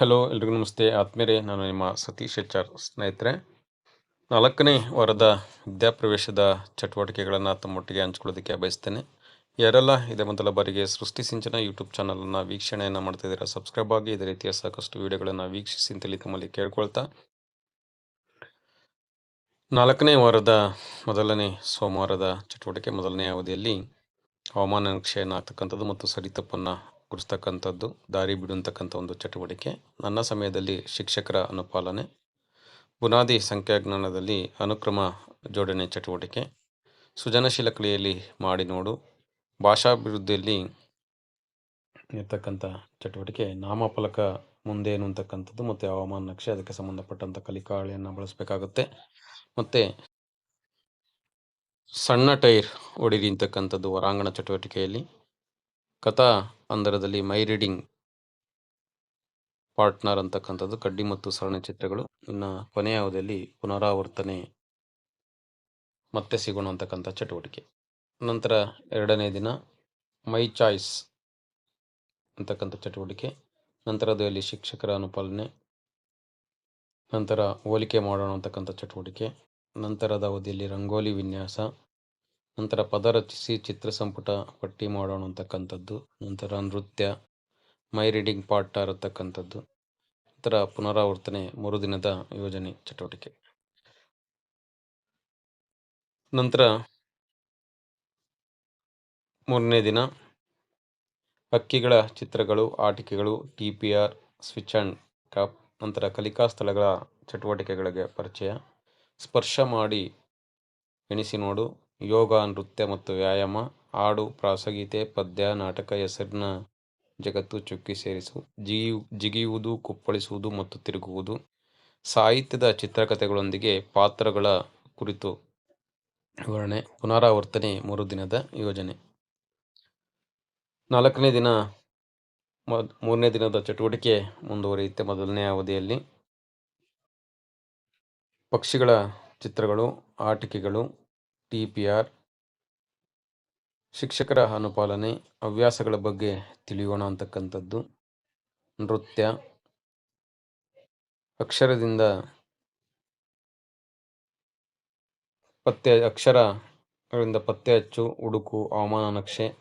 Hello, ಎಲ್ರಿಗೂ ನಮಸ್ತೆ. ಆತ್ಮೀಯರೇ, ನಾನು ನಿಮ್ಮ ಸತೀಶ್ ಎಚ್ ಸ್ನೇಹಿತರೆ. ನಾಲ್ಕನೇ ವಾರದ ವಿದ್ಯಾಪ್ರವೇಶದ ಚಟುವಟಿಕೆಗಳನ್ನು ತಮ್ಮೊಟ್ಟಿಗೆ ಹಂಚ್ಕೊಳ್ಳೋದಕ್ಕೆ ಬಯಸ್ತೇನೆ. ಯಾರೆಲ್ಲ ಇದೇ ಮೊದಲ ಬಾರಿಗೆ ಸೃಷ್ಟಿ ಸಿಂಚನ ಯೂಟ್ಯೂಬ್ ಚಾನಲನ್ನು ವೀಕ್ಷಣೆಯನ್ನು ಮಾಡ್ತಿದ್ದೀರಾ ಸಬ್ಸ್ಕ್ರೈಬ್ ಆಗಿ ಇದೇ ರೀತಿಯ ಸಾಕಷ್ಟು ವಿಡಿಯೋಗಳನ್ನು ವೀಕ್ಷಿಸಿ ಅಂತೇಳಿ ತಮ್ಮಲ್ಲಿ ಕೇಳ್ಕೊಳ್ತಾ. ನಾಲ್ಕನೇ ವಾರದ ಮೊದಲನೇ ಸೋಮವಾರದ ಚಟುವಟಿಕೆ, ಮೊದಲನೇ ಅವಧಿಯಲ್ಲಿ ಹವಾಮಾನ ನಕ್ಷೆಯನ್ನು ಆಗ್ತಕ್ಕಂಥದ್ದು ಮತ್ತು ಸರಿತಪ್ಪನ್ನು ಗುರುಸ್ತಕ್ಕಂಥದ್ದು ದಾರಿ ಬಿಡುವಂತಕ್ಕಂಥ ಒಂದು ಚಟುವಟಿಕೆ. ನನ್ನ ಸಮಯದಲ್ಲಿ ಶಿಕ್ಷಕರ ಅನುಪಾಲನೆ, ಬುನಾದಿ ಸಂಖ್ಯಾಜ್ಞಾನದಲ್ಲಿ ಅನುಕ್ರಮ ಜೋಡಣೆ ಚಟುವಟಿಕೆ, ಸೃಜನಶೀಲ ಕ್ರಿಯೆಯಲ್ಲಿ ಮಾಡಿ ನೋಡು, ಭಾಷಾಭಿವೃದ್ಧಿಯಲ್ಲಿ ಇರ್ತಕ್ಕಂಥ ಚಟುವಟಿಕೆ, ನಾಮಫಲಕ ಮುಂದೆ ಅಂತಕ್ಕಂಥದ್ದು ಮತ್ತು ಹವಾಮಾನ ನಕ್ಷೆ, ಅದಕ್ಕೆ ಸಂಬಂಧಪಟ್ಟಂಥ ಕಲಿಕಾಳಿಯನ್ನು ಬಳಸಬೇಕಾಗುತ್ತೆ. ಮತ್ತು ಸಣ್ಣ ಟೈರ್ ಹೊಡಿರಿ ಅಂತಕ್ಕಂಥದ್ದು ಹೊರಾಂಗಣ ಚಟುವಟಿಕೆಯಲ್ಲಿ, ಕಥಾ ಅಂದರದಲ್ಲಿ ಮೈ ರೀಡಿಂಗ್ ಪಾರ್ಟ್ನರ್ ಅಂತಕ್ಕಂಥದ್ದು ಕಡ್ಡಿ ಮತ್ತು ಸರಣಿ ಚಿತ್ರಗಳು. ಇನ್ನು ಕೊನೆಯ ಅವಧಿಯಲ್ಲಿ ಪುನರಾವರ್ತನೆ ಮತ್ತೆ ಸಿಗೋಣ ಅಂತಕ್ಕಂಥ ಚಟುವಟಿಕೆ. ನಂತರ ಎರಡನೇ ದಿನ ಮೈ ಚಾಯ್ಸ್ ಅಂತಕ್ಕಂಥ ಚಟುವಟಿಕೆ. ನಂತರದಲ್ಲಿ ಶಿಕ್ಷಕರ ಅನುಪಾಲನೆ. ನಂತರ ಹೋಲಿಕೆ ಮಾಡೋಣ ಅಂತಕ್ಕಂಥ ಚಟುವಟಿಕೆ. ನಂತರದ ಅವಧಿಯಲ್ಲಿ ರಂಗೋಲಿ ವಿನ್ಯಾಸ. ನಂತರ ಪದ ರಚಿಸಿ ಚಿತ್ರ ಸಂಪುಟ ಪಟ್ಟಿ ಮಾಡೋಣ ಅಂತಕ್ಕಂಥದ್ದು ನಂತರ ನೃತ್ಯ, ಮೈ ರೀಡಿಂಗ್ ಪಾಠ ಇರತಕ್ಕಂಥದ್ದು ನಂತರ ಪುನರಾವರ್ತನೆ ಮೂರು ದಿನದ ಯೋಜನೆ ಚಟುವಟಿಕೆ. ನಂತರ ಮೂರನೇ ದಿನ ಹಕ್ಕಿಗಳ ಚಿತ್ರಗಳು, ಆಟಿಕೆಗಳು, T P R, switch and cup ನಂತರ ಕಲಿಕಾ ಸ್ಥಳಗಳ ಚಟುವಟಿಕೆಗಳಿಗೆ ಪರಿಚಯ. ಸ್ಪರ್ಶ ಮಾಡಿ ಎಣಿಸಿ ನೋಡು. ಯೋಗ, ನೃತ್ಯ ಮತ್ತು ವ್ಯಾಯಾಮ, ಹಾಡು, ಪ್ರಾಸಗೀತೆ, ಪದ್ಯ, ನಾಟಕ, ಹೆಸರಿನ ಜಗತ್ತು ಚುಕ್ಕಿ ಸೇರಿಸು, ಜಿಗಿಯು, ಜಿಗಿಯುವುದು, ಕುಪ್ಪಳಿಸುವುದು ಮತ್ತು ತಿರುಗುವುದು, ಸಾಹಿತ್ಯದ ಚಿತ್ರಕಥೆಗಳೊಂದಿಗೆ ಪಾತ್ರಗಳ ಕುರಿತು ವಿವರಣೆ, ಪುನರಾವರ್ತನೆ, ಮೂರು ದಿನದ ಯೋಜನೆ. ನಾಲ್ಕನೇ ದಿನ ಮೂರನೇ ದಿನದ ಚಟುವಟಿಕೆ ಮುಂದುವರಿಯುತ್ತೆ ಮೊದಲನೇ ಅವಧಿಯಲ್ಲಿ. ಪಕ್ಷಿಗಳ ಚಿತ್ರಗಳು, ಆಟಿಕೆಗಳು ಟಿ ಪಿ ಆರ್ ಶಿಕ್ಷಕರ ಅನುಪಾಲನೆ, ಹವ್ಯಾಸಗಳ ಬಗ್ಗೆ ತಿಳಿಯೋಣ ಅಂತಕ್ಕಂಥದ್ದು. ನೃತ್ಯ. ಅಕ್ಷರದಿಂದ ಪತ್ತೆ ಅಕ್ಷರಗಳಿಂದ ಪತ್ತೆ ಹಚ್ಚು ಉಡುಕು ಹವಾಮಾನ ನಕ್ಷೆ,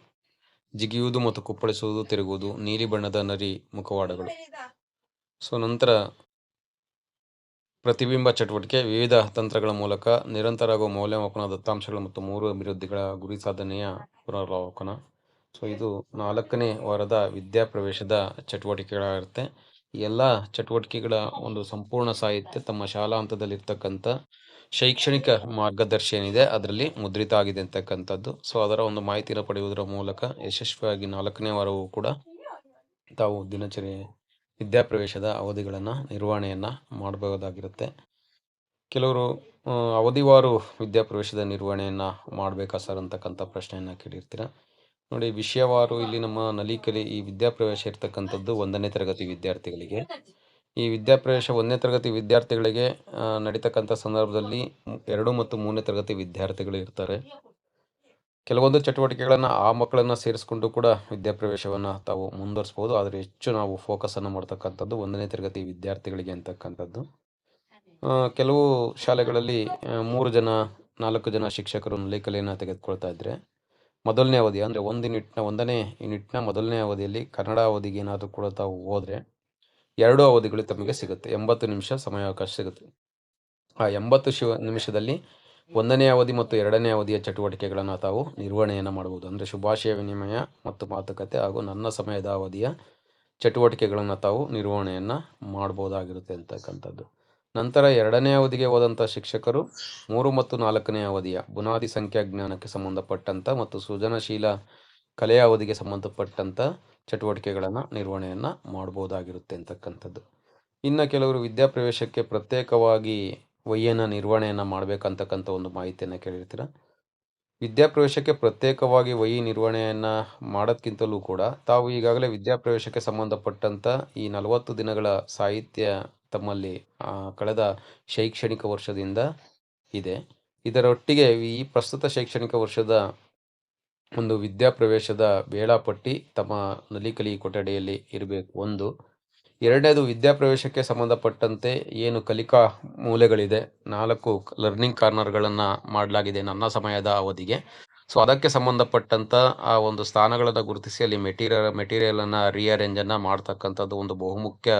ಜಿಗಿಯುವುದು ಮತ್ತು ಕುಪ್ಪಳಿಸುವುದು, ತಿರುಗುವುದು, ನೀಲಿ ಬಣ್ಣದ ನರಿ ಮುಖವಾಡಗಳು. ಸೊ, ನಂತರ ಪ್ರತಿಬಿಂಬ ಚಟುವಟಿಕೆ, ವಿವಿಧ ತಂತ್ರಗಳ ಮೂಲಕ ನಿರಂತರ ಹಾಗೂ ಮೌಲ್ಯಮಾಪನ, ದತ್ತಾಂಶಗಳು ಮತ್ತು ಮೂರು ಅಭಿವೃದ್ಧಿಗಳ ಗುರಿ ಸಾಧನೆಯ ಪುನರಾವಲೋಕನ ಸೊ ಇದು ನಾಲ್ಕನೇ ವಾರದ ವಿದ್ಯಾಪ್ರವೇಶದ ಚಟುವಟಿಕೆಗಳಾಗಿರುತ್ತೆ ಎಲ್ಲ ಚಟುವಟಿಕೆಗಳ ಒಂದು ಸಂಪೂರ್ಣ ಸಾಹಿತ್ಯ ತಮ್ಮ ಶಾಲಾ ಹಂತದಲ್ಲಿರ್ತಕ್ಕಂಥ ಶೈಕ್ಷಣಿಕ ಮಾರ್ಗದರ್ಶಿ ಏನಿದೆ ಅದರಲ್ಲಿ ಮುದ್ರಿತ ಆಗಿದೆ ಅಂತಕ್ಕಂಥದ್ದು. ಸೊ ಅದರ ಒಂದು ಮಾಹಿತಿಯನ್ನು ಪಡೆಯುವುದರ ಮೂಲಕ ಯಶಸ್ವಿಯಾಗಿ ನಾಲ್ಕನೇ ವಾರವೂ ಕೂಡ ತಾವು ದಿನಚರಿ ವಿದ್ಯಾಪ್ರವೇಶದ ಅವಧಿಗಳನ್ನು, ನಿರ್ವಹಣೆಯನ್ನು ಮಾಡಬಹುದಾಗಿರುತ್ತೆ ಕೆಲವರು ಅವಧಿವಾರು ವಿದ್ಯಾಪ್ರವೇಶದ ನಿರ್ವಹಣೆಯನ್ನು ಮಾಡಬೇಕಾ ಸರ್ ಅಂತಕ್ಕಂಥ ಪ್ರಶ್ನೆಯನ್ನು ಕೇಳಿರ್ತೀರ? ನೋಡಿ, ವಿಷಯವಾರು ಇಲ್ಲಿ ನಮ್ಮ ನಲಿಕಲಿ ಈ ವಿದ್ಯಾಪ್ರವೇಶ ಇರ್ತಕ್ಕಂಥದ್ದು ಒಂದನೇ ತರಗತಿ ವಿದ್ಯಾರ್ಥಿಗಳಿಗೆ. ಈ ವಿದ್ಯಾಪ್ರವೇಶ ಒಂದನೇ ತರಗತಿ ವಿದ್ಯಾರ್ಥಿಗಳಿಗೆ ನಡೀತಕ್ಕಂಥ ಸಂದರ್ಭದಲ್ಲಿ ಎರಡು ಮತ್ತು ಮೂರನೇ ತರಗತಿ ವಿದ್ಯಾರ್ಥಿಗಳು ಇರ್ತಾರೆ. ಕೆಲವೊಂದು ಚಟುವಟಿಕೆಗಳನ್ನು ಆ ಮಕ್ಕಳನ್ನು ಸೇರಿಸ್ಕೊಂಡು ಕೂಡ ವಿದ್ಯಾಪ್ರವೇಶವನ್ನು ತಾವು ಮುಂದುವರಿಸ್ಬೋದು. ಆದರೆ ಹೆಚ್ಚು ನಾವು ಫೋಕಸನ್ನು ಮಾಡ್ತಕ್ಕಂಥದ್ದು ಒಂದನೇ ತರಗತಿ ವಿದ್ಯಾರ್ಥಿಗಳಿಗೆ ಅಂತಕ್ಕಂಥದ್ದು. ಕೆಲವು ಶಾಲೆಗಳಲ್ಲಿ ಮೂರು ಜನ ನಾಲ್ಕು ಜನ ಶಿಕ್ಷಕರು ಲೇಖಲೆಯನ್ನು ತೆಗೆದುಕೊಳ್ತಾ ಇದ್ದರೆ ಮೊದಲನೇ ಅವಧಿ ಅಂದರೆ ಒಂದು ಯೂನಿಟ್ನ ಒಂದನೇ ಯೂನಿಟ್ನ ಮೊದಲನೇ ಅವಧಿಯಲ್ಲಿ ಕನ್ನಡ ಅವಧಿಗೆ ಏನಾದರೂ ಕೂಡ ತಾವು ಹೋದರೆ ಎರಡು ಅವಧಿಗಳು ತಮಗೆ ಸಿಗುತ್ತೆ. ಎಂಬತ್ತು ನಿಮಿಷ ಸಮಯಾವಕಾಶ ಸಿಗುತ್ತೆ. ಆ ಎಂಬತ್ತು ಶಿವ ನಿಮಿಷದಲ್ಲಿ ಒಂದನೇ ಅವಧಿ ಮತ್ತು ಎರಡನೇ ಅವಧಿಯ ಚಟುವಟಿಕೆಗಳನ್ನು ತಾವು ನಿರ್ವಹಣೆಯನ್ನು ಮಾಡಬಹುದು. ಅಂದರೆ ಶುಭಾಶಯ, ವಿನಿಮಯ ಮತ್ತು ಮಾತುಕತೆ ಹಾಗೂ ನನ್ನ ಸಮಯದ ಅವಧಿಯ ಚಟುವಟಿಕೆಗಳನ್ನು ತಾವು ನಿರ್ವಹಣೆಯನ್ನು ಮಾಡ್ಬೋದಾಗಿರುತ್ತೆ ಅಂತಕ್ಕಂಥದ್ದು ನಂತರ ಎರಡನೇ ಅವಧಿಗೆ ಹೋದಂಥ ಶಿಕ್ಷಕರು ಮೂರು ಮತ್ತು ನಾಲ್ಕನೇ ಅವಧಿಯ ಬುನಾದಿ ಸಂಖ್ಯಾ ಜ್ಞಾನಕ್ಕೆ ಸಂಬಂಧಪಟ್ಟಂಥ ಮತ್ತು ಸೃಜನಶೀಲ ಕಲೆಯ ಅವಧಿಗೆ ಸಂಬಂಧಪಟ್ಟಂಥ ಚಟುವಟಿಕೆಗಳನ್ನು ನಿರ್ವಹಣೆಯನ್ನು ಮಾಡ್ಬೋದಾಗಿರುತ್ತೆ ಅಂತಕ್ಕಂಥದ್ದು ಇನ್ನು ಕೆಲವರು ವಿದ್ಯಾಪ್ರವೇಶಕ್ಕೆ ಪ್ರತ್ಯೇಕವಾಗಿ ವೈಯನ್ನು ನಿರ್ವಹಣೆಯನ್ನು ಮಾಡಬೇಕಂತಕ್ಕಂಥ ಒಂದು ಮಾಹಿತಿಯನ್ನು ಕೇಳಿರ್ತೀರ. ವಿದ್ಯಾಪ್ರವೇಶಕ್ಕೆ ಪ್ರತ್ಯೇಕವಾಗಿ ವೈ ನಿರ್ವಹಣೆಯನ್ನು ಮಾಡೋದಕ್ಕಿಂತಲೂ ಕೂಡ ತಾವು ಈಗಾಗಲೇ ವಿದ್ಯಾಪ್ರವೇಶಕ್ಕೆ ಸಂಬಂಧಪಟ್ಟಂಥ ಈ ನಲವತ್ತು ದಿನಗಳ ಸಾಹಿತ್ಯ ತಮ್ಮಲ್ಲಿ ಕಳೆದ ಶೈಕ್ಷಣಿಕ ವರ್ಷದಿಂದ ಇದೆ. ಇದರೊಟ್ಟಿಗೆ ಈ ಪ್ರಸ್ತುತ ಶೈಕ್ಷಣಿಕ ವರ್ಷದ ಒಂದು ವಿದ್ಯಾಪ್ರವೇಶದ ವೇಳಾಪಟ್ಟಿ ತಮ್ಮ ನಲಿಕಲಿ ಕೊಠಡಿಯಲ್ಲಿ ಇರಬೇಕು. ಒಂದು ಎರಡನೇದು ವಿದ್ಯಾಪ್ರವೇಶಕ್ಕೆ ಸಂಬಂಧಪಟ್ಟಂತೆ ಏನು ಕಲಿಕಾ ಮೂಲೆಗಳಿದೆ. ನಾಲ್ಕು ಲರ್ನಿಂಗ್ ಕಾರ್ನರ್ಗಳನ್ನು ಮಾಡಲಾಗಿದೆ ನನ್ನ ಸಮಯದ ಅವಧಿಗೆ. ಸೊ ಅದಕ್ಕೆ ಸಂಬಂಧಪಟ್ಟಂಥ ಆ ಒಂದು ಸ್ಥಾನಗಳನ್ನು ಗುರುತಿಸಿ ಅಲ್ಲಿ ಮೆಟೀರಿಯಲ್ ಮೆಟೀರಿಯಲನ್ನು ರೀಅರೇಂಜನ್ನು ಮಾಡ್ತಕ್ಕಂಥದ್ದು ಒಂದು ಬಹುಮುಖ್ಯ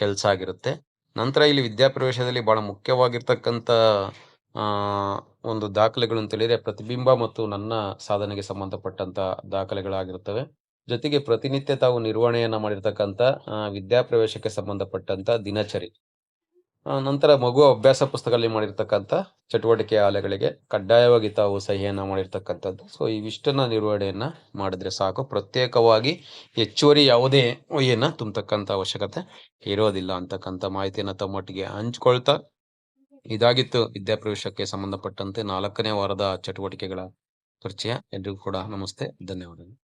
ಕೆಲಸ ಆಗಿರುತ್ತೆ. ನಂತರ ಇಲ್ಲಿ ವಿದ್ಯಾಪ್ರವೇಶದಲ್ಲಿ ಭಾಳ ಮುಖ್ಯವಾಗಿರ್ತಕ್ಕಂಥ ಒಂದು ದಾಖಲೆಗಳು ಅಂತೇಳಿದರೆ ಪ್ರತಿಬಿಂಬ ಮತ್ತು ನನ್ನ ಸಾಧನೆಗೆ ಸಂಬಂಧಪಟ್ಟಂಥ ದಾಖಲೆಗಳಾಗಿರುತ್ತವೆ. ಜೊತೆಗೆ ಪ್ರತಿನಿತ್ಯ ತಾವು ನಿರ್ವಹಣೆಯನ್ನು ಮಾಡಿರ್ತಕ್ಕಂಥ ವಿದ್ಯಾಪ್ರವೇಶಕ್ಕೆ ಸಂಬಂಧಪಟ್ಟಂತ ದಿನಚರಿ. ನಂತರ ಮಗು ಅಭ್ಯಾಸ ಪುಸ್ತಕದಲ್ಲಿ ಮಾಡಿರ್ತಕ್ಕಂಥ ಚಟುವಟಿಕೆ ಆಲೆಗಳಿಗೆ ಕಡ್ಡಾಯವಾಗಿ ತಾವು ಸಹಿಯನ್ನು ಮಾಡಿರ್ತಕ್ಕಂಥದ್ದು. ಸೊ ಇವಿಷ್ಟನ್ನು ನಿರ್ವಹಣೆಯನ್ನು ಮಾಡಿದ್ರೆ ಸಾಕು. ಪ್ರತ್ಯೇಕವಾಗಿ ಹೆಚ್ಚುವರಿ ಯಾವುದೇ ಒಯ್ಯನ್ನ ತುಂಬತಕ್ಕಂಥ ಅವಶ್ಯಕತೆ ಇರೋದಿಲ್ಲ ಅಂತಕ್ಕಂಥ ಮಾಹಿತಿಯನ್ನ ತಮ್ಮೊಟ್ಟಿಗೆ ಹಂಚ್ಕೊಳ್ತಾ, ಇದಾಗಿತ್ತು ವಿದ್ಯಾಪ್ರವೇಶಕ್ಕೆ ಸಂಬಂಧಪಟ್ಟಂತೆ ನಾಲ್ಕನೇ ವಾರದ ಚಟುವಟಿಕೆಗಳ ಪರಿಚಯ ಎಲ್ರಿಗೂ ಕೂಡ ನಮಸ್ತೆ. ಧನ್ಯವಾದಗಳು.